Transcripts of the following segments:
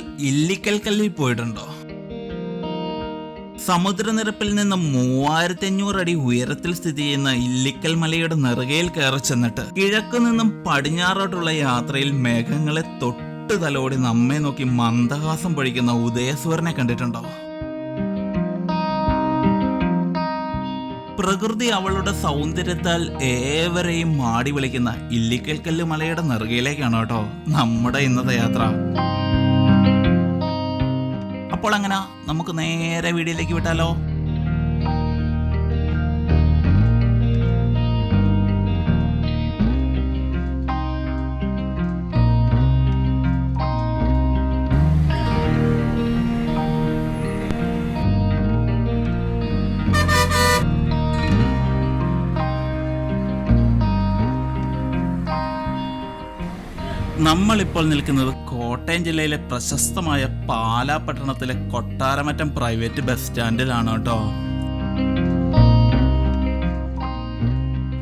ഇല്ലിക്കൽ കല്ലിൽ പോയിട്ടുണ്ടോ? സമുദ്രനിരപ്പിൽ നിന്ന് മൂവായിരത്തി അഞ്ഞൂറ് അടി ഉയരത്തിൽ സ്ഥിതി ചെയ്യുന്ന ഇല്ലിക്കൽ മലയുടെ നെറുകയിൽ കയറി ചെന്നിട്ട് കിഴക്കു നിന്നും പടിഞ്ഞാറോട്ടുള്ള യാത്രയിൽ മേഘങ്ങളെ തൊട്ട് തലോടി നമ്മെ നോക്കി മന്ദഹാസം പൊഴിക്കുന്ന ഉദയസൂരനെ കണ്ടിട്ടുണ്ടോ? പ്രകൃതി അവളുടെ സൗന്ദര്യത്താൽ ഏവരെയും മാടി വിളിക്കുന്ന ഇല്ലിക്കൽ കല്ല് മലയുടെ നെറുകയിലേക്കാണ് കേട്ടോ നമ്മുടെ ഇന്നത്തെ യാത്ര. അപ്പോൾ അങ്ങനെ നമുക്ക് നേരെ വീഡിയോയിലേക്ക് വിട്ടാലോ? നമ്മളിപ്പോൾ നിൽക്കുന്നത് കോട്ടയം ജില്ലയിലെ പ്രശസ്തമായ പാലാ പട്ടണത്തിലെ കൊട്ടാരമറ്റം പ്രൈവറ്റ് ബസ് സ്റ്റാൻഡിലാണ് കേട്ടോ.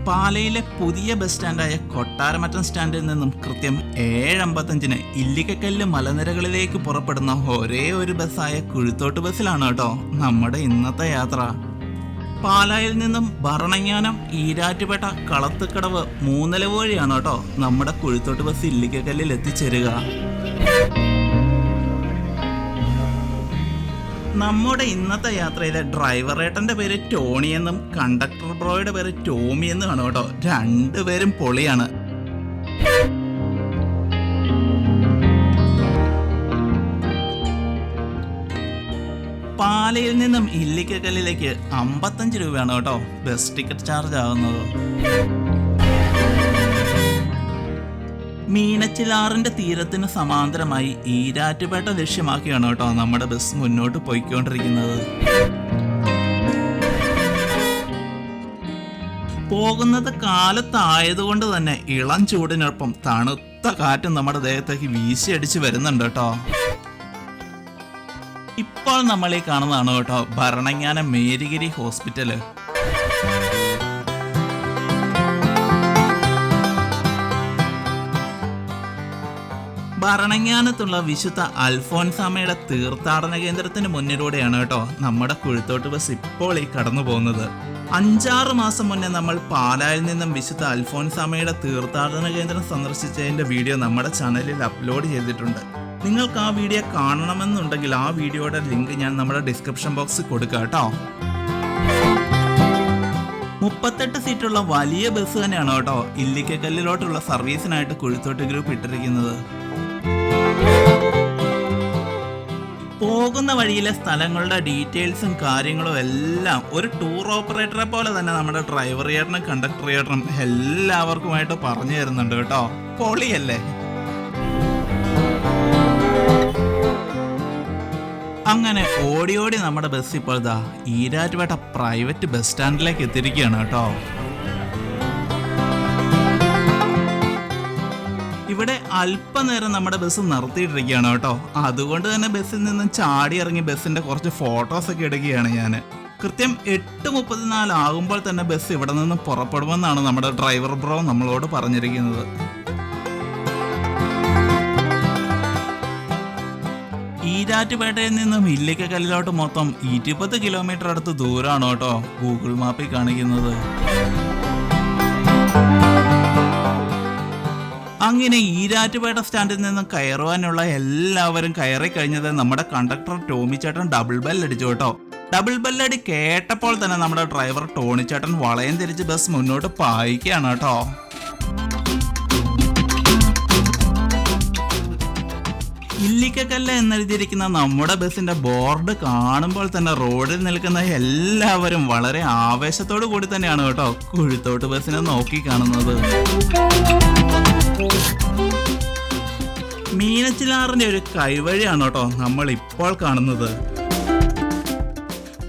പാലയിലെ പുതിയ ബസ് സ്റ്റാൻഡായ കൊട്ടാരമറ്റം സ്റ്റാൻഡിൽ നിന്നും കൃത്യം ഏഴ് അമ്പത്തഞ്ചിന് ഇല്ലിക്കക്കല്ല് മലനിരകളിലേക്ക് പുറപ്പെടുന്ന ഒരേ ഒരു ബസ്സായ കുഴുത്തോട്ട് ബസ്സിലാണ് കേട്ടോ നമ്മുടെ ഇന്നത്തെ യാത്ര. പാലായിൽ നിന്നും ഭരണങ്ങാനം ഈരാറ്റുപേട്ട കളത്തുക്കടവ് മൂന്നല വഴിയാണ് കേട്ടോ. നമ്മുടെ കുഴിത്തോട്ട് ബസ് ഇല്ലിക്കക്കല്ലിൽ എത്തിച്ചേരുക. നമ്മുടെ ഇന്നത്തെ യാത്രയിലെ ഡ്രൈവർ ഏട്ടന്റെ പേര് ടോണി എന്നും കണ്ടക്ടർ ബ്രോയുടെ പേര് ടോമി എന്നുമാണ് കേട്ടോ. രണ്ടുപേരും പൊളിയാണ്. പാലയിൽ നിന്നും ഇല്ലിക്കക്കല്ലിലേക്ക് അമ്പത്തഞ്ച് രൂപയാണ് കേട്ടോ. ബസ് ടിക്കറ്റ് ചാർജ് ആകുന്നത് മീനച്ചിലാറിന്റെ തീരത്തിന് സമാന്തരമായി ഈരാറ്റുപേട്ട ലക്ഷ്യമാക്കിയാണ് കേട്ടോ നമ്മുടെ ബസ് മുന്നോട്ട് പോയിക്കൊണ്ടിരിക്കുന്നത്. പോകുന്നത് കാലത്തായതുകൊണ്ട് തന്നെ ഇളം ചൂടിനൊപ്പം തണുത്ത കാറ്റും നമ്മുടെ ദേഹത്തേക്ക് വീശിയടിച്ച് വരുന്നുണ്ട് കേട്ടോ. ഇപ്പോൾ നമ്മൾ ഈ കാണുന്നതാണ് കേട്ടോ ഭരണങ്ങാന മേരിഗിരി ഹോസ്പിറ്റൽ. ഭരണങ്ങാനത്തുള്ള വിശുദ്ധ അൽഫോൻസാമയുടെ തീർത്ഥാടന കേന്ദ്രത്തിന് മുന്നിലൂടെയാണ് കേട്ടോ നമ്മുടെ കുഴുത്തോട്ട് ബസ് ഇപ്പോൾ ഈ കടന്നു പോകുന്നത്. അഞ്ചാറ് മാസം മുന്നേ നമ്മൾ പാലായിൽ നിന്നും വിശുദ്ധ അൽഫോൻസാമയുടെ തീർത്ഥാടന കേന്ദ്രം സന്ദർശിച്ചതിന്റെ വീഡിയോ നമ്മുടെ ചാനലിൽ അപ്ലോഡ് ചെയ്തിട്ടുണ്ട്. നിങ്ങൾക്ക് ആ വീഡിയോ കാണണമെന്നുണ്ടെങ്കിൽ ആ വീഡിയോയുടെ ലിങ്ക് ഞാൻ നമ്മുടെ ഡിസ്ക്രിപ്ഷൻ ബോക്സിൽ കൊടുക്കാം കേട്ടോ. മുപ്പത്തെട്ട് സീറ്റുള്ള വലിയ ബസ് തന്നെയാണ് കേട്ടോ ഇല്ലിക്കക്കല്ലിലോട്ടുള്ള സർവീസിനായിട്ട് കുഴുത്തോട്ട് ഗ്രൂപ്പ് ഇട്ടിരിക്കുന്നത്. പോകുന്ന വഴിയിലെ സ്ഥലങ്ങളുടെ ഡീറ്റെയിൽസും കാര്യങ്ങളും എല്ലാം ഒരു ടൂർ ഓപ്പറേറ്ററെ പോലെ തന്നെ നമ്മുടെ ഡ്രൈവർ ചേട്ടനും കണ്ടക്ടർ ചേട്ടനും എല്ലാവർക്കുമായിട്ട് പറഞ്ഞു തരുന്നുണ്ട് കേട്ടോ. പൊളിയല്ലേ? അങ്ങനെ ഓടി ഓടി നമ്മുടെ ബസ് ഇപ്പോൾ ഇതാ ഈരാറ്റുപേട്ട പ്രൈവറ്റ് ബസ് സ്റ്റാൻഡിലേക്ക് എത്തിയിരിക്കുകയാണ് കേട്ടോ. ഇവിടെ അല്പനേരം നമ്മുടെ ബസ് നിർത്തിയിട്ടിരിക്കുകയാണ് കേട്ടോ. അതുകൊണ്ട് തന്നെ ബസ്സിൽ നിന്നും ചാടി ഇറങ്ങി ബസ്സിന്റെ കുറച്ച് ഫോട്ടോസ് ഒക്കെ എടുക്കുകയാണ് ഞാൻ കൃത്യം എട്ട് മുപ്പത്തിനാല് ആകുമ്പോൾ തന്നെ ബസ് ഇവിടെ നിന്ന് പുറപ്പെടുമെന്നാണ് നമ്മുടെ ഡ്രൈവർ ബ്രോ നമ്മളോട് പറഞ്ഞിരിക്കുന്നത്. ഈരാറ്റുപേട്ടയിൽ നിന്നും ഇല്ലിക്കക്കല്ലിലോട്ട് മൊത്തം ഇരുപത് കിലോമീറ്റർ അടുത്ത് ദൂരമാണ് കേട്ടോ ഗൂഗിൾ മാപ്പിൽ കാണിക്കുന്നത്. അങ്ങനെ ഈരാറ്റുപേട്ട സ്റ്റാൻഡിൽ നിന്നും കയറുവാനുള്ള എല്ലാവരും കയറി കഴിഞ്ഞത് നമ്മുടെ കണ്ടക്ടർ ടോമി ചേട്ടൻ ഡബിൾ ബെല്ലടിച്ചു കേട്ടോ. ഡബിൾ ബെല്ലടി കേട്ടപ്പോൾ തന്നെ നമ്മുടെ ഡ്രൈവർ ടോണി ചേട്ടൻ വളയം തിരിച്ച് ബസ് മുന്നോട്ട് പായിക്കുകയാണ് കേട്ടോ. ഇല്ലിക്കക്കല്ല് എന്നെഴുതിയിരിക്കുന്ന നമ്മുടെ ബസ്സിന്റെ ബോർഡ് കാണുമ്പോൾ തന്നെ റോഡിൽ നിൽക്കുന്ന എല്ലാവരും വളരെ ആവേശത്തോടു കൂടി തന്നെയാണ് കേട്ടോ കുഴുത്തോട്ട് ബസ്സിനെ നോക്കി കാണുന്നത്. മീനച്ചിലാറിന്റെ ഒരു കൈവഴിയാണ് കേട്ടോ നമ്മൾ ഇപ്പോൾ കാണുന്നത്.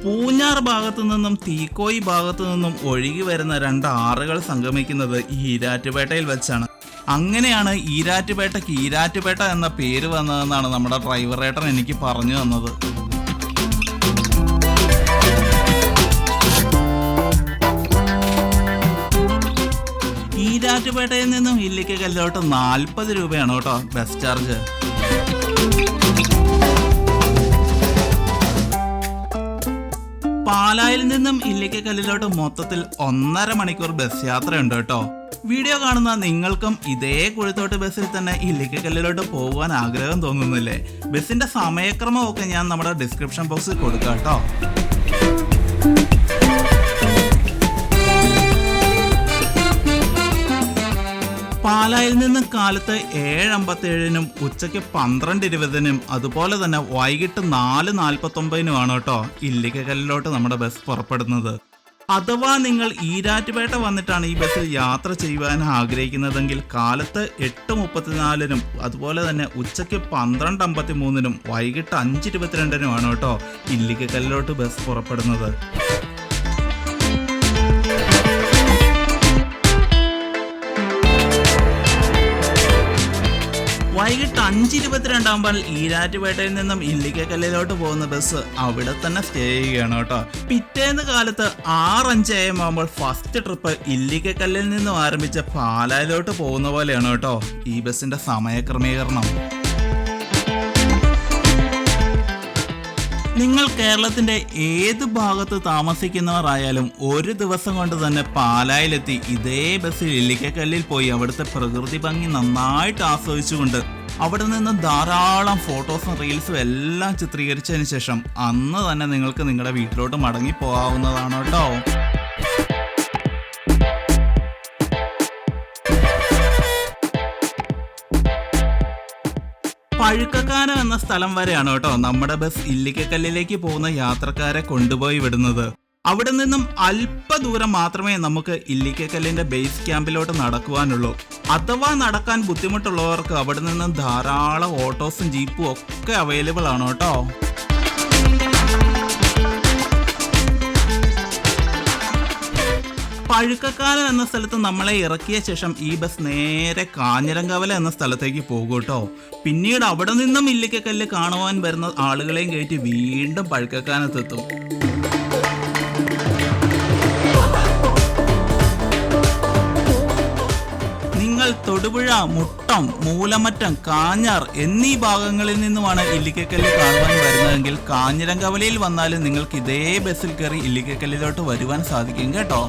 പൂഞ്ഞാർ ഭാഗത്തു നിന്നും തീക്കോയി ഭാഗത്തു നിന്നും ഒഴുകി വരുന്ന രണ്ട് ആറുകൾ സംഗമിക്കുന്നത് ഈ ഈരാറ്റുപേട്ടയിൽ വെച്ചാണ്. അങ്ങനെയാണ് ഈരാറ്റുപേട്ടയ്ക്ക് ഈരാറ്റുപേട്ട എന്ന പേര് വന്നതെന്നാണ് നമ്മുടെ ഡ്രൈവറേട്ടൻ എനിക്ക് പറഞ്ഞു തന്നത്. ഈരാറ്റുപേട്ടയിൽ നിന്നും ഇല്ലിക്കല്ലോട്ട് നാൽപ്പത് രൂപയാണ് കേട്ടോ ബസ് ചാർജ്. പാലായിൽ നിന്നും ഇല്ലിക്കക്കല്ലിലോട്ട് മൊത്തത്തിൽ ഒന്നര മണിക്കൂർ ബസ് യാത്രയുണ്ട് കേട്ടോ. വീഡിയോ കാണുന്ന നിങ്ങൾക്കും ഇതേ കുഴിത്തോട്ട് ബസ്സിൽ തന്നെ ഇല്ലിക്കക്കല്ലിലോട്ട് പോകാൻ ആഗ്രഹം തോന്നുന്നില്ലേ? ബസ്സിന്റെ സമയക്രമമൊക്കെ ഞാൻ നമ്മുടെ ഡിസ്ക്രിപ്ഷൻ ബോക്സിൽ കൊടുക്കാം കേട്ടോ. പാലായിൽ നിന്ന് കാലത്ത് ഏഴ് അമ്പത്തേഴിനും ഉച്ചയ്ക്ക് പന്ത്രണ്ട് ഇരുപതിനും അതുപോലെ തന്നെ വൈകിട്ട് നാല് നാൽപ്പത്തൊമ്പതിനുമാണ് കേട്ടോ ഇല്ലിക്കകല്ലിലോട്ട് നമ്മുടെ ബസ് പുറപ്പെടുന്നത്. അഥവാ നിങ്ങൾ ഈരാറ്റുപേട്ട വന്നിട്ടാണ് ഈ ബസ്സിൽ യാത്ര ചെയ്യുവാൻ ആഗ്രഹിക്കുന്നതെങ്കിൽ കാലത്ത് എട്ട് മുപ്പത്തിനാലിനും അതുപോലെ തന്നെ ഉച്ചയ്ക്ക് പന്ത്രണ്ട് അമ്പത്തി മൂന്നിനും വൈകിട്ട് അഞ്ച് ഇരുപത്തിരണ്ടിനുമാണ് കേട്ടോ ഇല്ലിക്കക്കല്ലിലോട്ട് ബസ് പുറപ്പെടുന്നത്. വൈകിട്ട് അഞ്ച് ഇരുപത്തിരണ്ടാകുമ്പോൾ ഈരാറ്റുപേട്ടയിൽ നിന്നും ഇല്ലിക്കക്കല്ലിലോട്ട് പോകുന്ന ബസ് അവിടെ തന്നെ സ്റ്റേ ചെയ്യുകയാണ് കേട്ടോ. പിറ്റേന്ന് കാലത്ത് ആറഞ്ച് എം ആകുമ്പോൾ ഫസ്റ്റ് ട്രിപ്പ് ഇല്ലിക്കക്കല്ലിൽ നിന്നും ആരംഭിച്ച പാലായിലോട്ട് പോകുന്ന പോലെയാണ് കേട്ടോ ഈ ബസ്സിന്റെ സമയക്രമീകരണം. നിങ്ങൾ കേരളത്തിന്റെ ഏത് ഭാഗത്ത് താമസിക്കുന്നവരായാലും ഒരു ദിവസം കൊണ്ട് തന്നെ പാലായിലെത്തി ഇതേ ബസ്സിൽ ഇല്ലിക്കക്കല്ലിൽ പോയി അവിടുത്തെ പ്രകൃതി ഭംഗി നന്നായിട്ട് ആസ്വദിച്ചുകൊണ്ട് അവിടെ നിന്ന് ധാരാളം ഫോട്ടോസും റീൽസും എല്ലാം ചിത്രീകരിച്ചതിന് ശേഷം അന്ന് തന്നെ നിങ്ങൾക്ക് നിങ്ങളുടെ വീട്ടിലോട്ട് മടങ്ങി പോകാവുന്നതാണ് കേട്ടോ. പഴുക്കക്കാനം എന്ന സ്ഥലം വരെയാണ് കേട്ടോ നമ്മുടെ ബസ് ഇല്ലിക്കക്കല്ലിലേക്ക് പോകുന്ന യാത്രക്കാരെ കൊണ്ടുപോയി വിടുന്നത്. അവിടെ നിന്നും അല്പ ദൂരം മാത്രമേ നമുക്ക് ഇല്ലിക്കക്കല്ലിന്റെ ബേസ് ക്യാമ്പിലോട്ട് നടക്കുവാനുള്ളൂ. അഥവാ നടക്കാൻ ബുദ്ധിമുട്ടുള്ളവർക്ക് അവിടെ നിന്നും ധാരാളം ഓട്ടോസും ജീപ്പും ഒക്കെ അവൈലബിൾ ആണ് കേട്ടോ. പഴുക്കക്കാലം എന്ന സ്ഥലത്ത് നമ്മളെ ഇറക്കിയ ശേഷം ഈ ബസ് നേരെ കാഞ്ഞിരങ്കവല എന്ന സ്ഥലത്തേക്ക് പോകും കേട്ടോ പിന്നീട് അവിടെ നിന്നും ഇല്ലിക്കക്കല്ല് കാണുവാൻ വരുന്ന ആളുകളെയും കയറ്റി വീണ്ടും പഴുക്കക്കാനത്തെത്തും നിങ്ങൾ തൊടുപുഴ മുട്ടം മൂലമറ്റം കാഞ്ഞാർ എന്നീ ഭാഗങ്ങളിൽ നിന്നുമാണ് ഇല്ലിക്കക്കല്ല് കാണുവാൻ വരുന്നതെങ്കിൽ കാഞ്ഞിരങ്കവലയിൽ വന്നാലും നിങ്ങൾക്ക് ഇതേ ബസ്സിൽ കയറി ഇല്ലിക്കക്കല്ലിലോട്ട് വരുവാൻ സാധിക്കും കേട്ടോ.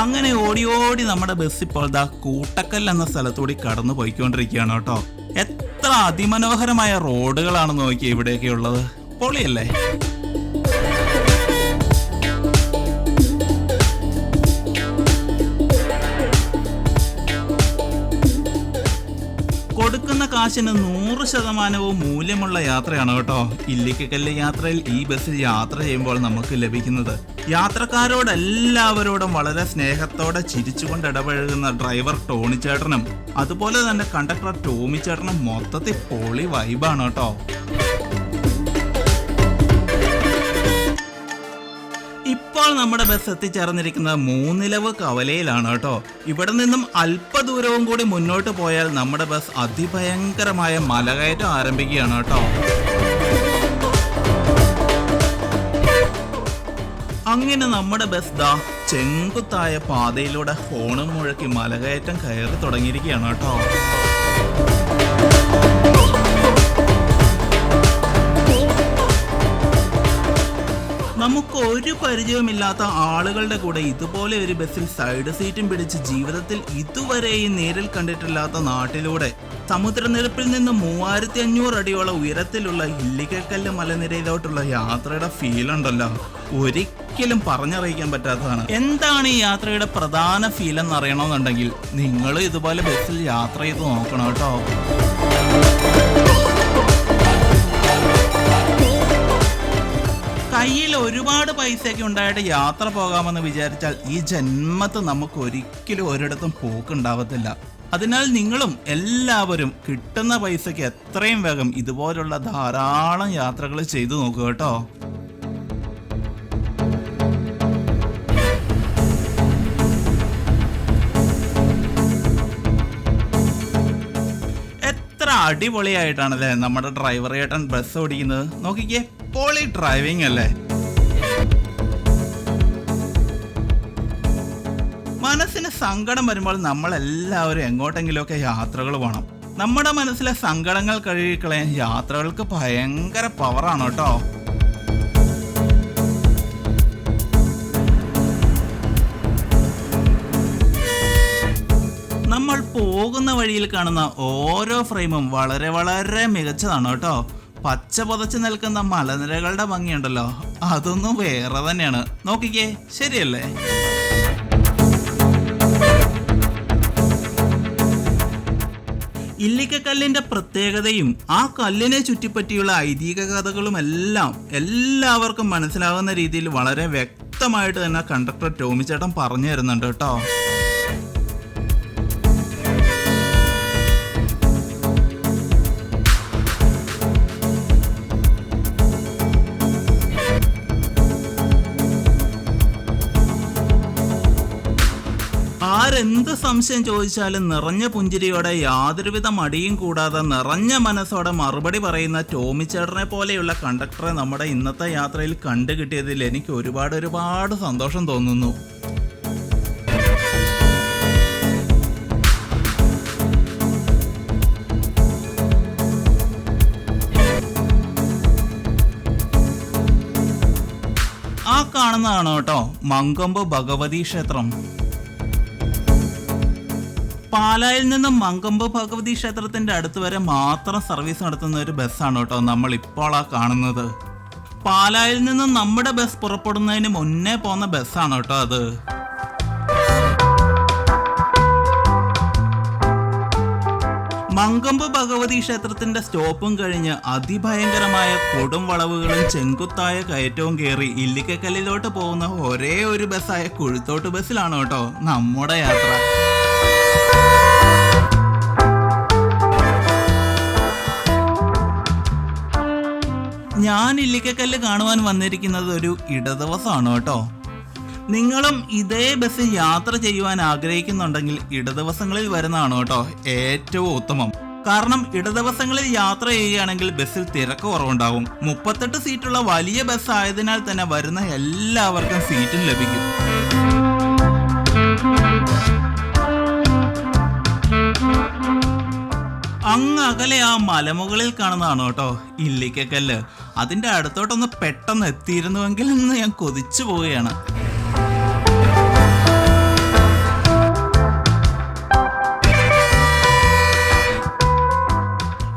അങ്ങനെ ഓടി ഓടി നമ്മുടെ ബസ് ഇപ്പോൾ ദാ കൂട്ടക്കൽ എന്ന സ്ഥലത്തൂടി കടന്നു പോയിക്കൊണ്ടിരിക്കുകയാണ് കേട്ടോ. എത്ര അതിമനോഹരമായ റോഡുകളാണ് നോക്കി ഇവിടെയൊക്കെ ഉള്ളത്. പൊളിയല്ലേ? കാശിന് നൂറ് ശതമാനവും മൂല്യമുള്ള യാത്രയാണ് കേട്ടോ. ഇല്ലിക്കക്കല്ല് യാത്രയിൽ ഈ ബസ്സിൽ യാത്ര ചെയ്യുമ്പോൾ നമുക്ക് ലഭിക്കുന്നത് യാത്രക്കാരോടെല്ലാവരോടും വളരെ സ്നേഹത്തോടെ ചിരിച്ചുകൊണ്ട് ഇടപഴകുന്ന ഡ്രൈവർ ടോണി ചേട്ടനും അതുപോലെ തന്നെ കണ്ടക്ടർ ടോമി ചേട്ടനും മൊത്തത്തിൽ പൊളി വൈബാണ് കേട്ടോ. ഇപ്പോൾ നമ്മുടെ ബസ് എത്തിച്ചേർന്നിരിക്കുന്നത് മൂന്നിലവ് കവലയിലാണ് കേട്ടോ. ഇവിടെ നിന്നും അല്പദൂരവും കൂടി മുന്നോട്ട് പോയാൽ നമ്മുടെ ബസ് അതിഭയങ്കരമായ മലകയറ്റം ആരംഭിക്കുകയാണ് കേട്ടോ. അങ്ങനെ നമ്മുടെ ബസ് ദാ ചെങ്കുത്തായ പാതയിലൂടെ ഹോണും മുഴക്കി മലകയറ്റം കയറി തുടങ്ങിയിരിക്കുകയാണ് കേട്ടോ. നമുക്ക് ഒരു പരിചയമില്ലാത്ത ആളുകളുടെ കൂടെ ഇതുപോലെ ഒരു ബസ്സിൽ സൈഡ് സീറ്റും പിടിച്ച് ജീവിതത്തിൽ ഇതുവരെയും നേരിൽ കണ്ടിട്ടില്ലാത്ത നാട്ടിലൂടെ. സമുദ്രനിരപ്പിൽ നിന്ന് മൂവായിരത്തി അഞ്ഞൂറ് അടിയോളം ഉയരത്തിലുള്ള ഇല്ലിക്കക്കല്ല് മലനിരയിലോട്ടുള്ള യാത്രയുടെ ഫീൽ ഉണ്ടല്ലോ. ഒരിക്കലും പറഞ്ഞറിയിക്കാൻ പറ്റാത്തതാണ്. എന്താണ് ഈ യാത്രയുടെ പ്രധാന ഫീൽ എന്ന് അറിയണമെന്നുണ്ടെങ്കിൽ നിങ്ങൾ ഇതുപോലെ ബസ്സിൽ യാത്ര ചെയ്ത് നോക്കണം കേട്ടോ. കയ്യിൽ ഒരുപാട് പൈസയൊക്കെ ഉണ്ടായിട്ട് യാത്ര പോകാമെന്ന് വിചാരിച്ചാൽ ഈ ജന്മത്ത് നമുക്ക് ഒരിക്കലും ഒരിടത്തും പോക്കുണ്ടാവത്തില്ല. അതിനാൽ നിങ്ങളും എല്ലാവരും കിട്ടുന്ന പൈസയ്ക്ക് എത്രയും വേഗം ഇതുപോലുള്ള ധാരാളം യാത്രകൾ ചെയ്തു നോക്കുക കേട്ടോ. എത്ര അടിപൊളിയായിട്ടാണല്ലേ നമ്മുടെ ഡ്രൈവർ ഏട്ടൻ ബസ് ഓടിക്കുന്നത്. നോക്കിക്കേ പൊളി ഡ്രൈവിംഗ് അല്ലേ? മനസ്സിന് സങ്കടം വരുമ്പോൾ നമ്മളെല്ലാവരും എങ്ങോട്ടെങ്കിലുമൊക്കെ യാത്രകൾ പോകണം നമ്മുടെ മനസ്സിലെ സങ്കടങ്ങൾ കഴുകിക്കളയാൻ യാത്രകൾക്ക് ഭയങ്കര പവറാണ് കേട്ടോ. പോകുന്ന വഴിയിൽ കാണുന്ന ഓരോ ഫ്രെയിമും വളരെ വളരെ മികച്ചതാണ് കേട്ടോ. പച്ച പുതച്ച് നിൽക്കുന്ന മലനിരകളുടെ ഭംഗിയുണ്ടല്ലോ. അതൊന്നും വേറെ തന്നെയാണ്. നോക്കിക്കേ ശരിയല്ലേ? ഇല്ലിക്കക്കല്ലിന്റെ പ്രത്യേകതയും ആ കല്ലിനെ ചുറ്റിപ്പറ്റിയുള്ള ഐതിഹ്യ കഥകളും എല്ലാം എല്ലാവർക്കും മനസ്സിലാകുന്ന രീതിയിൽ വളരെ വ്യക്തമായിട്ട് തന്നെ കണ്ടക്ടർ ടോമിച്ചേട്ടൻ പറഞ്ഞു തരുന്നുണ്ട് കേട്ടോ. സംശയം ചോദിച്ചാലും നിറഞ്ഞ പുഞ്ചിരിയോടെ യാതൊരുവിധ മടിയും കൂടാതെ നിറഞ്ഞ മനസ്സോടെ മറുപടി പറയുന്ന ടോമിച്ചേട്ടനെ പോലെയുള്ള കണ്ടക്ടറെ നമ്മുടെ ഇന്നത്തെ യാത്രയിൽ കണ്ടു കിട്ടിയതിൽ എനിക്ക് ഒരുപാട് ഒരുപാട് സന്തോഷം തോന്നുന്നു. ആ കാണുന്നതാണോ കേട്ടോ മങ്കൊമ്പ് ഭഗവതി ക്ഷേത്രം. പാലായിൽ നിന്നും മങ്കമ്പ് ഭഗവതി ക്ഷേത്രത്തിന്റെ അടുത്ത് വരെ മാത്രം സർവീസ് നടത്തുന്ന ഒരു ബസ്സാണ് കേട്ടോ നമ്മൾ ഇപ്പോൾ ആ കാണുന്നത്. പാലായിൽ നിന്നും നമ്മുടെ ബസ് പുറപ്പെടുന്നതിന് മുന്നേ പോകുന്ന ബസ്സാണ് കേട്ടോ അത്. മങ്കമ്പ് ഭഗവതി ക്ഷേത്രത്തിന്റെ സ്റ്റോപ്പും കഴിഞ്ഞ് അതിഭയങ്കരമായ കൊടും വളവുകളും ചെങ്കുത്തായ കയറ്റവും കയറി ഇല്ലിക്കക്കല്ലിലോട്ട് പോകുന്ന ഒരേ ഒരു ബസ്സായ കുഴുത്തോട്ട് ബസ്സിലാണ് കേട്ടോ നമ്മുടെ യാത്ര. ഞാൻ ഇല്ലിക്കക്കല്ല് കാണുവാൻ വന്നിരിക്കുന്നത് ഒരു ഇടദിവസമാണ് കേട്ടോ. നിങ്ങളും ഇതേ ബസ്സിൽ യാത്ര ചെയ്യുവാൻ ആഗ്രഹിക്കുന്നുണ്ടെങ്കിൽ ഇടദിവസങ്ങളിൽ വരുന്നതാണ് കേട്ടോ ഏറ്റവും ഉത്തമം. കാരണം ഇടദിവസങ്ങളിൽ യാത്ര ചെയ്യുകയാണെങ്കിൽ ബസ്സിൽ തിരക്ക് കുറവുണ്ടാവും മുപ്പത്തെട്ട് സീറ്റുള്ള വലിയ ബസ് ആയതിനാൽ തന്നെ വരുന്ന എല്ലാവർക്കും സീറ്റും ലഭിക്കും. അങ്ങ് അകലെ ആ മലമുകളിൽ കാണുന്നതാണ് കേട്ടോ ഇല്ലിക്കക്കല്ല്. അതിന്റെ അടുത്തോട്ടൊന്ന് പെട്ടെന്ന് എത്തിയിരുന്നുവെങ്കിൽ എന്ന് ഞാൻ കൊതിച്ചു പോവുകയാണ്.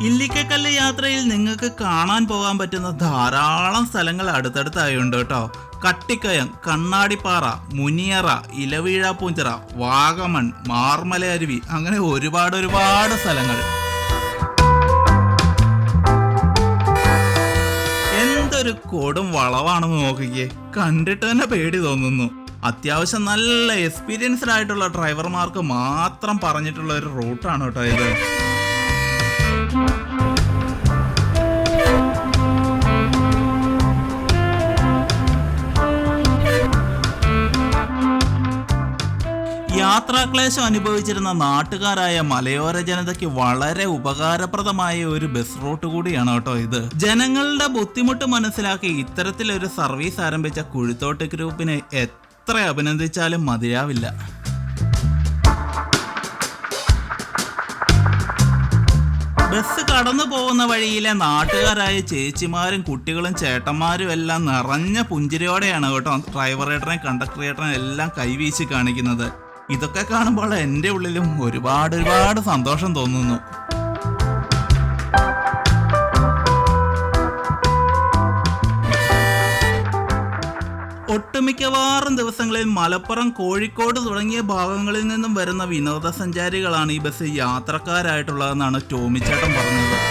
ഇല്ലിക്കക്കല്ല് യാത്രയിൽ നിങ്ങൾക്ക് കാണാൻ പോകാൻ പറ്റുന്ന ധാരാളം സ്ഥലങ്ങൾ അടുത്തടുത്തായുണ്ട് കേട്ടോ. കട്ടിക്കയം കണ്ണാടിപ്പാറ മുനിയറ ഇലവീഴ പൂഞ്ചറ വാഗമൺ മാർമല അരുവി അങ്ങനെ ഒരുപാട് ഒരുപാട് സ്ഥലങ്ങൾ. എന്തൊരു കൊടും വളവാണെന്ന് നോക്കിക്കേ. കണ്ടിട്ട് തന്നെ പേടി തോന്നുന്നു. അത്യാവശ്യം നല്ല എക്സ്പീരിയൻസ്ഡ് ആയിട്ടുള്ള ഡ്രൈവർമാർക്ക് മാത്രം പറഞ്ഞിട്ടുള്ള ഒരു റൂട്ടാണ് കേട്ടോ ഇത്. യാത്രാക്ലേശം അനുഭവിച്ചിരുന്ന നാട്ടുകാരായ മലയോര ജനതയ്ക്ക് വളരെ ഉപകാരപ്രദമായ ഒരു ബസ് റൂട്ട് കൂടിയാണ് കേട്ടോ ഇത്. ജനങ്ങളുടെ ബുദ്ധിമുട്ട് മനസ്സിലാക്കി ഇത്തരത്തിലൊരു സർവീസ് ആരംഭിച്ച കുഴിത്തോട്ട് ഗ്രൂപ്പിനെ എത്ര അഭിനന്ദിച്ചാലും മതിയാവില്ല. ബസ് കടന്നു പോകുന്ന വഴിയിലെ നാട്ടുകാരായ ചേച്ചിമാരും കുട്ടികളും ചേട്ടന്മാരും എല്ലാം നിറഞ്ഞ പുഞ്ചിരിയോടെയാണ് കേട്ടോ ഡ്രൈവറേട്ടനെ കണ്ടക്ടറേട്ടനെ എല്ലാം കൈവീശി കാണിക്കുന്നത്. ഇതൊക്കെ കാണുമ്പോൾ എന്റെ ഉള്ളിലും ഒരുപാട് ഒരുപാട് സന്തോഷം തോന്നുന്നു. ഒട്ടുമിക്കവാറും ദിവസങ്ങളിൽ മലപ്പുറം കോഴിക്കോട് തുടങ്ങിയ ഭാഗങ്ങളിൽ നിന്നും വരുന്ന വിനോദസഞ്ചാരികളാണ് ഈ ബസ് യാത്രക്കാരായിട്ടുള്ളതെന്നാണ് ടോമിച്ചേട്ടൻ പറഞ്ഞത്.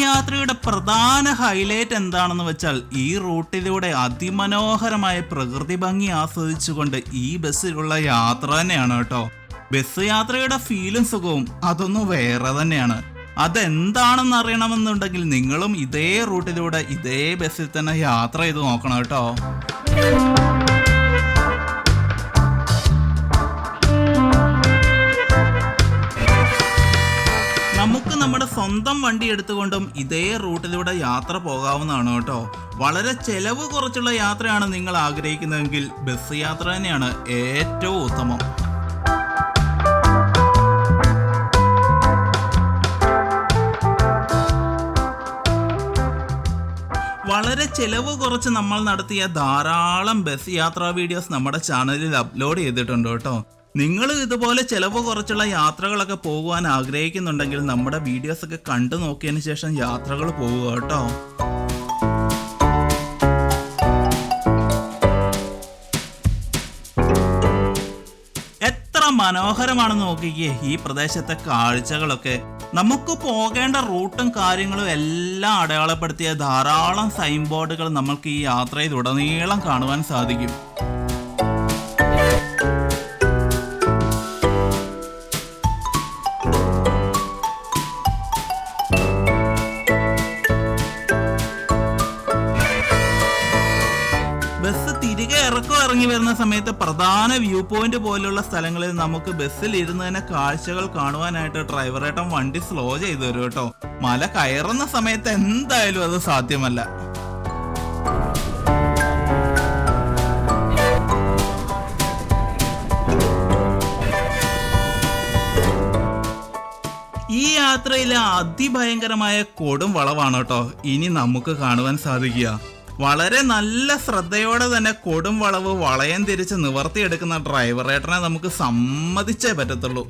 യാത്രയുടെ പ്രധാന ഹൈലൈറ്റ് എന്താണെന്ന് വെച്ചാൽ ഈ റൂട്ടിലൂടെ അതിമനോഹരമായ പ്രകൃതി ഭംഗി ആസ്വദിച്ചുകൊണ്ട് ഈ ബസ്സിലുള്ള യാത്ര തന്നെയാണ് കേട്ടോ. ബസ് യാത്രയുടെ ഫീലും സുഖവും അതൊന്നും വേറെ തന്നെയാണ്. അതെന്താണെന്ന് അറിയണമെന്നുണ്ടെങ്കിൽ നിങ്ങളും ഇതേ റൂട്ടിലൂടെ ഇതേ ബസ്സിൽ തന്നെ യാത്ര ചെയ്ത് നോക്കണം കേട്ടോ. സ്വന്തം വണ്ടി എടുത്തുകൊണ്ടും ഇതേ റൂട്ടിലൂടെ യാത്ര പോകാവുന്നതാണ് കേട്ടോ. വളരെ ചെലവ് കുറച്ചുള്ള യാത്രയാണ് നിങ്ങൾ ആഗ്രഹിക്കുന്നതെങ്കിൽ ബസ് യാത്ര തന്നെയാണ് ഏറ്റവും ഉത്തമം. വളരെ ചെലവ് കുറച്ച് നമ്മൾ നടത്തിയ ധാരാളം ബസ് യാത്രാ വീഡിയോസ് നമ്മുടെ ചാനലിൽ അപ്ലോഡ് ചെയ്തിട്ടുണ്ട് കേട്ടോ. നിങ്ങൾ ഇതുപോലെ ചിലവ് കുറച്ചുള്ള യാത്രകളൊക്കെ പോകുവാൻ ആഗ്രഹിക്കുന്നുണ്ടെങ്കിൽ നമ്മുടെ വീഡിയോസ് ഒക്കെ കണ്ടു നോക്കിയതിന് ശേഷം യാത്രകൾ പോവുക കേട്ടോ. എത്ര മനോഹരമാണെന്ന് നോക്കിക്കേ ഈ പ്രദേശത്തെ കാഴ്ചകളൊക്കെ. നമുക്ക് പോകേണ്ട റൂട്ടും കാര്യങ്ങളും എല്ലാം അടയാളപ്പെടുത്തിയ ധാരാളം സൈൻ ബോർഡുകൾ നമ്മൾക്ക് ഈ യാത്രയിലുടനീളം കാണുവാൻ സാധിക്കും. സമയത്ത് പ്രധാന വ്യൂ പോയിന്റ് പോലുള്ള സ്ഥലങ്ങളിൽ നമുക്ക് ബസ്സിൽ ഇരുന്ന് തന്നെ കാഴ്ചകൾ കാണുവാനായിട്ട് ഡ്രൈവറേട്ടൻ വണ്ടി സ്ലോ ചെയ്തു തരും കേട്ടോ. മല കയറുന്ന സമയത്ത് എന്തായാലും അത് സാധ്യമല്ല. ഈ യാത്രയിലെ അതിഭയങ്കരമായ കൊടും വളവാണ് കേട്ടോ. ഇനി നമുക്ക് കാണുവാൻ സാധിക്കുക. വളരെ നല്ല ശ്രദ്ധയോടെ തന്നെ കൊടും വളവ് വളയം തിരിച്ച് നിവർത്തിയെടുക്കുന്ന ഡ്രൈവറേട്ടനെ നമുക്ക് സമ്മതിച്ചേ പറ്റത്തുള്ളൂ.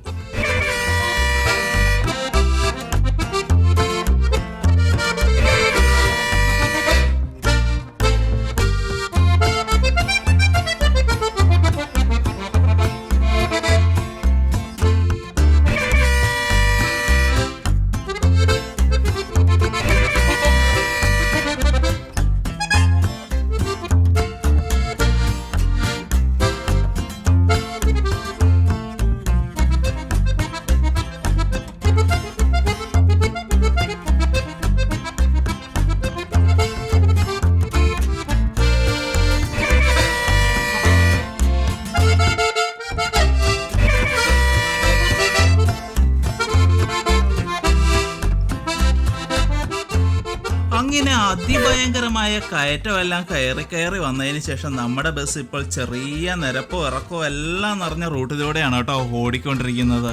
കയറ്റമെല്ലാം കയറി കയറി വന്നതിന് ശേഷം നമ്മുടെ ബസ് ഇപ്പോൾ ചെറിയ നിരപ്പോ ഇറക്കോ എല്ലാം നിറഞ്ഞ റൂട്ടിലൂടെയാണ് കേട്ടോ ഓടിക്കൊണ്ടിരിക്കുന്നത്.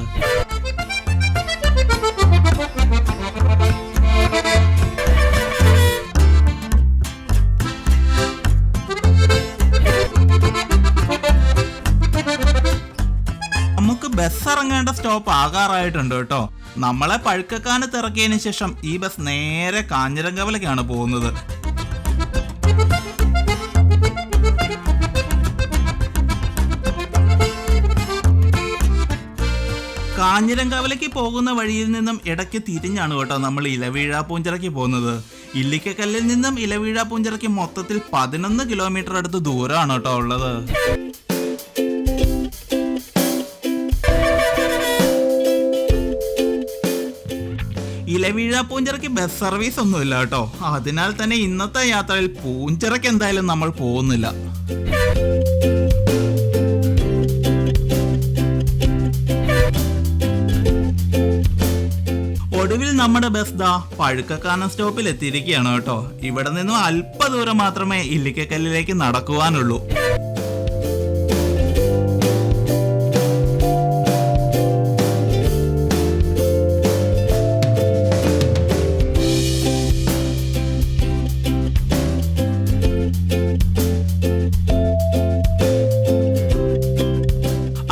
നമുക്ക് ബസ് ഇറങ്ങേണ്ട സ്റ്റോപ്പ് ആകാറായിട്ടുണ്ട് കേട്ടോ. നമ്മളെ പഴുക്കക്കാനത്ത് ഇറക്കിയതിന് ശേഷം ഈ ബസ് നേരെ കാഞ്ഞിരങ്കവലേക്കാണ് പോകുന്നത്. കാഞ്ഞിരങ്കാവിലേക്ക് പോകുന്ന വഴിയിൽ നിന്നും ഇടയ്ക്ക് തിരിഞ്ഞാണ് കേട്ടോ നമ്മൾ ഇലവീഴ പൂഞ്ചിറയ്ക്ക് പോകുന്നത്. ഇല്ലിക്കക്കല്ലിൽ നിന്നും ഇലവീഴ പൂഞ്ചിറയ്ക്ക് മൊത്തത്തിൽ പതിനൊന്ന് കിലോമീറ്റർ അടുത്ത് ദൂരമാണ് കേട്ടോ ഉള്ളത്. ഇലവീഴ പൂഞ്ചിറയ്ക്ക് ബസ് സർവീസ് ഒന്നുമില്ല കേട്ടോ. അതിനാൽ തന്നെ ഇന്നത്തെ യാത്രയിൽ പൂഞ്ചിറയ്ക്ക് എന്തായാലും നമ്മൾ പോകുന്നില്ല. ഒടുവിൽ നമ്മുടെ ബസ് ദാ പഴുക്കക്കാനം സ്റ്റോപ്പിൽ എത്തിയിരിക്കുകയാണ് കേട്ടോ. ഇവിടെ നിന്നും അല്പ ദൂരം മാത്രമേ ഇല്ലിക്കക്കല്ലിലേക്ക് നടക്കുവാനുള്ളൂ.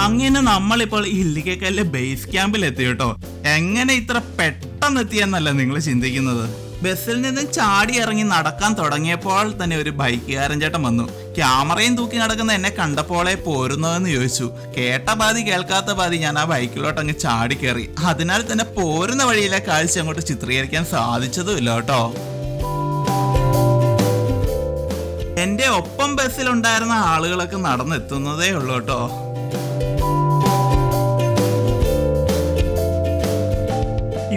അങ്ങനെ നമ്മളിപ്പോൾ ഇല്ലിക്കക്കല്ല് ബേസ് ക്യാമ്പിൽ എത്തി കേട്ടോ. എങ്ങനെ ഇത്ര പെട്ടെന്ന് എത്തിയെന്നല്ല നിങ്ങൾ ചിന്തിക്കുന്നത്? ബസ്സിൽ നിന്ന് ചാടി ഇറങ്ങി നടക്കാൻ തുടങ്ങിയപ്പോൾ തന്നെ ഒരു ബൈക്കുകാരൻ ചേട്ടൻ വന്നു. ക്യാമറയും തൂക്കി നടക്കുന്ന എന്നെ കണ്ടപ്പോളെ പോരുന്നതെന്ന് ചോദിച്ചു. കേട്ട പാതി കേൾക്കാത്ത പാതി ഞാൻ ആ ബൈക്കിലോട്ട് അങ്ങ് ചാടി കയറി. അതിനാൽ തന്നെ പോരുന്ന വഴിയിലെ കാഴ്ച അങ്ങോട്ട് ചിത്രീകരിക്കാൻ സാധിച്ചതുമില്ല കേട്ടോ. എന്റെ ഒപ്പം ബസ്സിലുണ്ടായിരുന്ന ആളുകളൊക്കെ നടന്നെത്തുന്നതേ ഉള്ളൂ കേട്ടോ.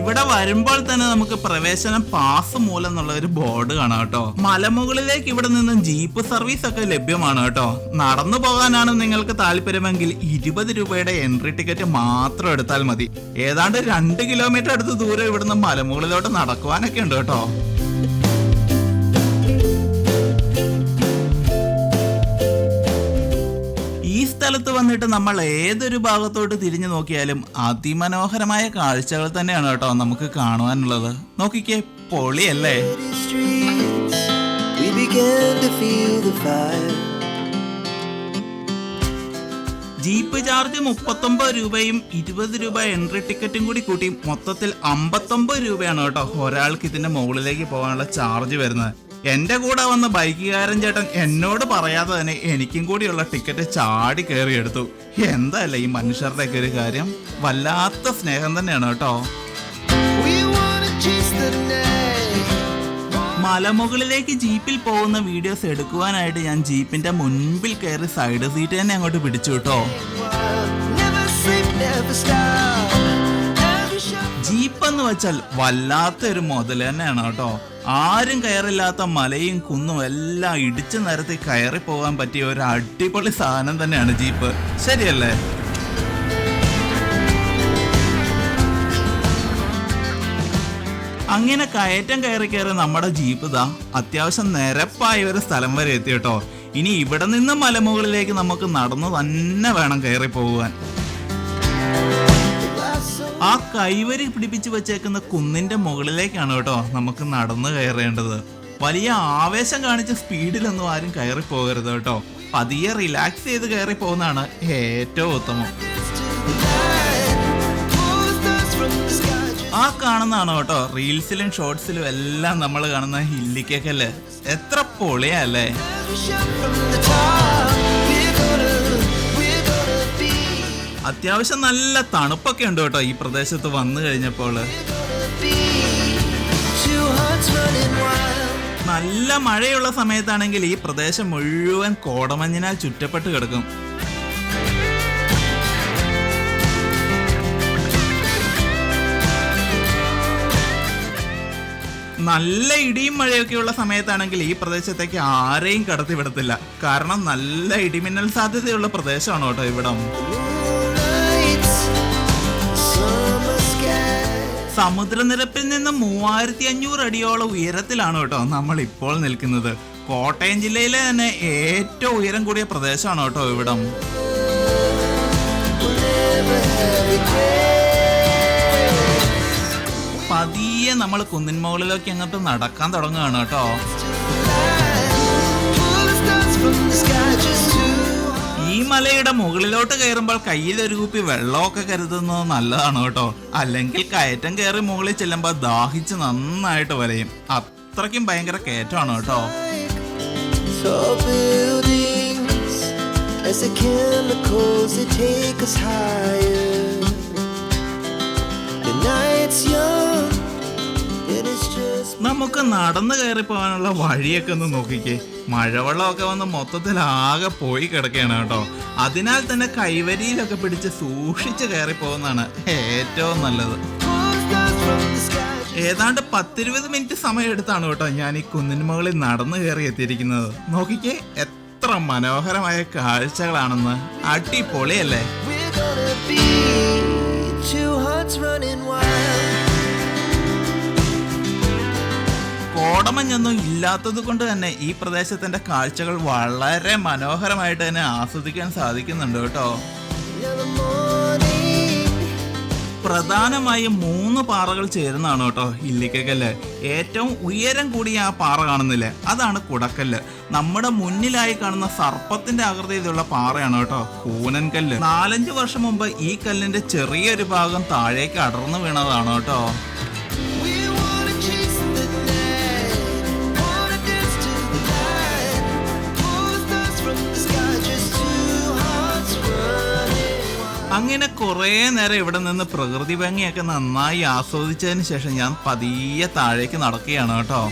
ഇവിടെ വരുമ്പോൾ തന്നെ നമുക്ക് പ്രവേശനം പാസ് മൂലം എന്നുള്ള ഒരു ബോർഡ് കാണാം കേട്ടോ. മലമുകളിലേക്ക് ഇവിടെ നിന്നും ജീപ്പ് സർവീസ് ഒക്കെ ലഭ്യമാണ് കേട്ടോ. നടന്നു പോകാനാണ് നിങ്ങൾക്ക് താല്പര്യമെങ്കിൽ ഇരുപത് രൂപയുടെ എൻട്രി ടിക്കറ്റ് മാത്രം എടുത്താൽ മതി. ഏതാണ്ട് രണ്ട് കിലോമീറ്റർ അടുത്ത് ദൂരം ഇവിടുന്ന് മലമുകളിലോട്ട് നടക്കുവാനൊക്കെ ഉണ്ട് കേട്ടോ. ഈ സ്ഥലത്ത് വന്നിട്ട് നമ്മൾ ഏതൊരു ഭാഗത്തോട്ട് തിരിഞ്ഞു നോക്കിയാലും അതിമനോഹരമായ കാഴ്ചകൾ തന്നെയാണ് കേട്ടോ നമുക്ക് കാണുവാനുള്ളത്. നോക്കിക്കേ പൊളിയല്ലേ. ജീപ്പ് ചാർജ് മുപ്പത്തൊമ്പത് രൂപയും ഇരുപത് രൂപ എൻട്രി ടിക്കറ്റും കൂടി കൂട്ടി മൊത്തത്തിൽ അമ്പത്തൊമ്പത് രൂപയാണ് കേട്ടോ ഒരാൾക്ക് ഇതിന്റെ മുകളിലേക്ക് പോകാനുള്ള ചാർജ് വരുന്നത്. എന്റെ കൂടെ വന്ന ബൈക്കുകാരൻ ചേട്ടൻ എന്നോട് പറയാതെ തന്നെ എനിക്കും കൂടിയുള്ള ടിക്കറ്റ് ചാടി കയറി എടുത്തു. എന്തല്ല ഈ മനുഷ്യരുടെയൊക്കെ ഒരു കാര്യം? വല്ലാത്ത സ്നേഹം തന്നെയാണ് കേട്ടോ. മലമുകളിലേക്ക് ജീപ്പിൽ പോകുന്ന വീഡിയോസ് എടുക്കുവാനായിട്ട് ഞാൻ ജീപ്പിന്റെ മുൻപിൽ കയറി സൈഡ് സീറ്റ് തന്നെ അങ്ങോട്ട് പിടിച്ചു കേട്ടോ. എന്ന് വെച്ചാൽ വല്ലാത്ത ഒരു മുതൽ തന്നെയാണ് കേട്ടോ. ആരും കയറില്ലാത്ത മലയും കുന്നും എല്ലാം ഇടിച്ചു നിരത്തി കയറി പോകാൻ പറ്റിയ ഒരു അടിപൊളി സാധനം തന്നെയാണ് ജീപ്പ്. ശരിയല്ലേ? അങ്ങനെ കയറ്റം കയറി കയറി നമ്മുടെ ജീപ്പ് ദാ അത്യാവശ്യം നിരപ്പായ ഒരു സ്ഥലം വരെ എത്തി കേട്ടോ. ഇനി ഇവിടെ നിന്ന് മലമുകളിലേക്ക് നമുക്ക് നടന്നു തന്നെ വേണം കയറി പോകുവാൻ ആ കൈവരി പിടിപ്പിച്ചു വെച്ചേക്കുന്ന കുന്നിന്റെ മുകളിലേക്കാണ് കേട്ടോ നമുക്ക് നടന്നു കയറേണ്ടത്. വലിയ ആവേശം കാണിച്ച സ്പീഡിലൊന്നും ആരും കയറി പോകരുത് കേട്ടോ. പതിയെ റിലാക്സ് ചെയ്ത് കയറി പോകുന്നതാണ് ഏറ്റവും ഉത്തമം. ആ കാണുന്നതാണ് കേട്ടോ റീൽസിലും ഷോർട്സിലും എല്ലാം നമ്മൾ കാണുന്ന ഹില്ലിക്കൊക്കെ അല്ലേ എത്ര പൊളിയല്ലേ? അത്യാവശ്യം നല്ല തണുപ്പൊക്കെ ഉണ്ട് കേട്ടോ ഈ പ്രദേശത്ത് വന്നു കഴിഞ്ഞപ്പോൾ. നല്ല മഴയുള്ള സമയത്താണെങ്കിൽ ഈ പ്രദേശം മുഴുവൻ കോടമഞ്ഞിനാൽ ചുറ്റപ്പെട്ട് കിടക്കും. നല്ല ഇടിയും മഴയൊക്കെയുള്ള സമയത്താണെങ്കിൽ ഈ പ്രദേശത്തേക്ക് ആരെയും കടത്തി വിടത്തില്ല കാരണം നല്ല ഇടിമിന്നൽ സാധ്യതയുള്ള പ്രദേശമാണ് കേട്ടോ ഇവിടം. സമുദ്രനിരപ്പിൽ നിന്ന് മൂവായിരത്തി അഞ്ഞൂറ് അടിയോളം ഉയരത്തിലാണ് കേട്ടോ നമ്മൾ ഇപ്പോൾ നിൽക്കുന്നത് കോട്ടയം ജില്ലയിലെ തന്നെ ഏറ്റവും ഉയരം കൂടിയ പ്രദേശമാണ് കേട്ടോ ഇവിടം. പതിയെ നമ്മൾ കുന്നിൻ മുകളിലേക്ക് അങ്ങോട്ട് നടക്കാൻ തുടങ്ങുകയാണ് കേട്ടോ ഈ മലയുടെ മുകളിലോട്ട് കയറുമ്പോൾ കയ്യിൽ ഒരു കുപ്പി വെള്ളമൊക്കെ കരുതുന്നത് നല്ലതാണ് കേട്ടോ. അല്ലെങ്കിൽ കയറ്റം കയറി മുകളിൽ ചെല്ലുമ്പോൾ ദാഹിച്ച് നന്നായിട്ട് വലയും. അത്രയ്ക്കും ഭയങ്കര കയറ്റമാണ് കേട്ടോ. As the higher. The night's young നമുക്ക് നടന്നു കയറി പോകാനുള്ള വഴിയൊക്കെ ഒന്ന് നോക്കിക്കേ. മഴവെള്ളമൊക്കെ വന്ന് മൊത്തത്തിൽ ആകെ പോയി കിടക്കുകയാണ് കേട്ടോ. അതിനാൽ തന്നെ കൈവരിയിലൊക്കെ പിടിച്ച് സൂക്ഷിച്ച് കയറി പോകുന്നതാണ് ഏറ്റവും നല്ലത്. ഏതാണ്ട് പത്തിരുപത് മിനിറ്റ് സമയം എടുത്താണ് കേട്ടോ ഞാൻ ഈ കുന്നിന് മുകളിൽ നടന്നു കയറി എത്തിയിരിക്കുന്നത്. നോക്കിക്കേ എത്ര മനോഹരമായ കാഴ്ചകളാണെന്ന്. അടിപൊളിയല്ലേ? Two hearts running wild. കോടമഞ്ഞൊന്നും ഇല്ലാത്തത് കൊണ്ട് തന്നെ ഈ പ്രദേശത്തിന്റെ കാഴ്ചകൾ വളരെ മനോഹരമായിട്ട് തന്നെ ആസ്വദിക്കാൻ സാധിക്കുന്നുണ്ട് കേട്ടോ. പ്രധാനമായും മൂന്ന് പാറകൾ ചേരുന്നതാണ് കേട്ടോ ഇല്ലിക്കക്കല്ല്. ഏറ്റവും ഉയരം കൂടിയ ആ പാറ കാണുന്നില്ലേ? അതാണ് കുടക്കല്ല്. നമ്മുടെ മുന്നിലായി കാണുന്ന സർപ്പത്തിന്റെ ആകൃതിയിലുള്ള പാറയാണ് കേട്ടോ കൂനൻകല്ല്. നാലഞ്ച് വർഷം മുമ്പ് ഈ കല്ലിന്റെ ചെറിയൊരു ഭാഗം താഴേക്ക് അടർന്നു വീണതാണ് കേട്ടോ. അങ്ങനെ കുറേ നേരം ഇവിടെ നിന്ന് പ്രകൃതി ഭംഗിയൊക്കെ നന്നായി ആസ്വദിച്ചതിന് ശേഷം ഞാൻ പതിയെ താഴേക്ക് നടക്കുകയാണ് കേട്ടോ.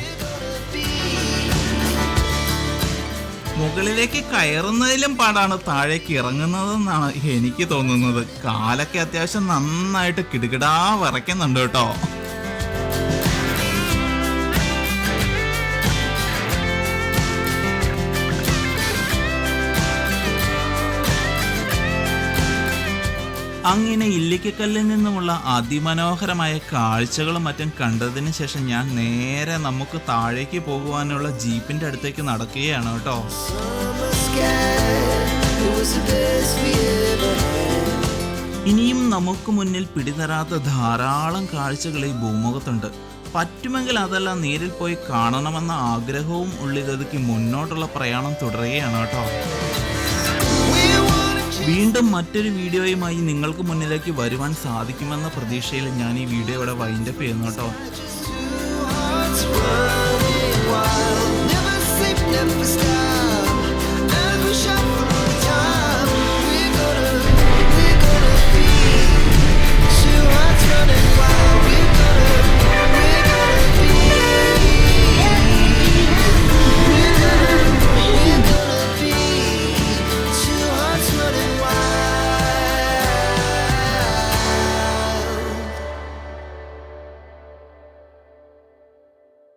മുകളിലേക്ക് കയറുന്നതിലും പാടാണ് താഴേക്ക് ഇറങ്ങുന്നതെന്നാണ് എനിക്ക് തോന്നുന്നത്. കാലൊക്കെ അത്യാവശ്യം നന്നായിട്ട് കിടുകിടാ വിറയ്ക്കുന്നുണ്ട് കേട്ടോ. ഇല്ലിക്കക്കല്ലിൽ നിന്നുമുള്ള അതിമനോഹരമായ കാഴ്ചകളും മറ്റും കണ്ടതിന് ശേഷം ഞാൻ നേരെ നമുക്ക് താഴേക്ക് പോകുവാനുള്ള ജീപ്പിന്റെ അടുത്തേക്ക് നടക്കുകയാണ് കേട്ടോ. ഇനിയും നമുക്ക് മുന്നിൽ പിടിതരാത്ത ധാരാളം കാഴ്ചകൾ ഈ ഭൂമുഖത്തുണ്ട് പറ്റുമെങ്കിൽ അതെല്ലാം നേരിൽ പോയി കാണണമെന്ന ആഗ്രഹവും ഉള്ളിലൊതുക്കി മുന്നോട്ടുള്ള പ്രയാണം തുടരുകയാണ് കേട്ടോ വീണ്ടും മറ്റൊരു വീഡിയോയുമായി നിങ്ങൾക്ക് മുന്നിലേക്ക് വരുവാൻ സാധിക്കുമെന്ന പ്രതീക്ഷയിൽ ഞാൻ ഈ വീഡിയോ ഇവിടെ വൈൻഡപ്പ് ചെയ്യുന്നു കേട്ടോ. Never sleep, never stop.